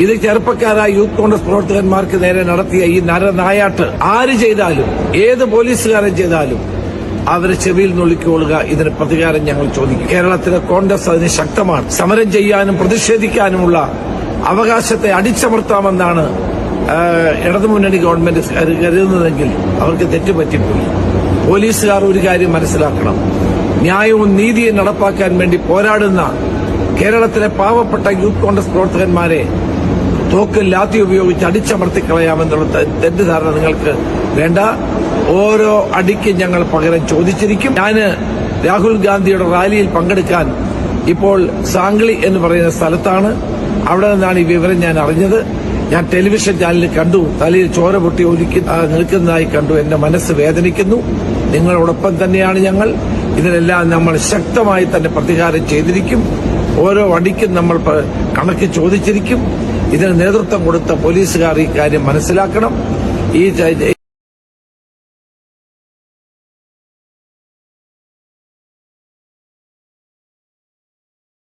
ഇത് ചെറുപ്പക്കാരായ യൂത്ത് കോൺഗ്രസ് പ്രവർത്തകന്മാർക്ക് നേരെ നടത്തിയ ഈ നരനായാട്ട് ആര് ചെയ്താലും ഏത് പോലീസുകാരൻ ചെയ്താലും അവരെ ചെവിയിൽ നുള്ളിക്കൊള്ളുക. ഇതിന് പ്രതികാരം ഞങ്ങൾ ചോദിക്കും. കേരളത്തിലെ കോൺഗ്രസ് അതിന് ശക്തമാണ്. സമരം ചെയ്യാനും പ്രതിഷേധിക്കാനുമുള്ള അവകാശത്തെ അടിച്ചമർത്താമെന്നാണ് ഇടതുമുന്നണി ഗവൺമെന്റ് കരു- കരുതുന്നതെങ്കിൽ അവർക്ക് തെറ്റുപറ്റിപ്പോയി. പോലീസുകാർ ഒരു കാര്യം മനസ്സിലാക്കണം. ന്യായവും നീതിയും നടപ്പാക്കാൻ വേണ്ടി പോരാടുന്ന കേരളത്തിലെ പാവപ്പെട്ട യൂത്ത് കോൺഗ്രസ് പ്രവർത്തകന്മാരെ തോക്ക് ലാത്തി ഉപയോഗിച്ച് അടിച്ചമർത്തിക്കളയാമെന്നുള്ള കളയാമെന്നുള്ള തെറ്റിദ്ധാരണ നിങ്ങൾക്ക് വേണ്ട. ഓരോ അടിക്കും ഞങ്ങൾ പകരം ചോദിച്ചിരിക്കും. ഞാൻ രാഹുൽ ഗാന്ധിയുടെ റാലിയിൽ പങ്കെടുക്കാൻ ഇപ്പോൾ സാംഗ്ലി എന്ന് പറയുന്ന സ്ഥലത്താണ്. അവിടെ നിന്നാണ് ഈ വിവരം ഞാൻ അറിഞ്ഞത്. ഞാൻ ടെലിവിഷൻ ചാനലിൽ കണ്ടു. തലയിൽ ചോര പൊട്ടി ഒരുക്കി നിൽക്കുന്നതായി കണ്ടു. എന്റെ മനസ്സ് വേദനിക്കുന്നു. നിങ്ങളോടൊപ്പം തന്നെയാണ് ഞങ്ങൾ. ഇതിനെല്ലാം നമ്മൾ ശക്തമായി തന്നെ പ്രതികാരം ചെയ്തിരിക്കും. ഓരോ അടിക്കും നമ്മൾ കണക്ക് ചോദിച്ചിരിക്കും. ഇതിന് നേതൃത്വം കൊടുത്ത പോലീസുകാർ ഈ കാര്യം മനസ്സിലാക്കണം. ഈ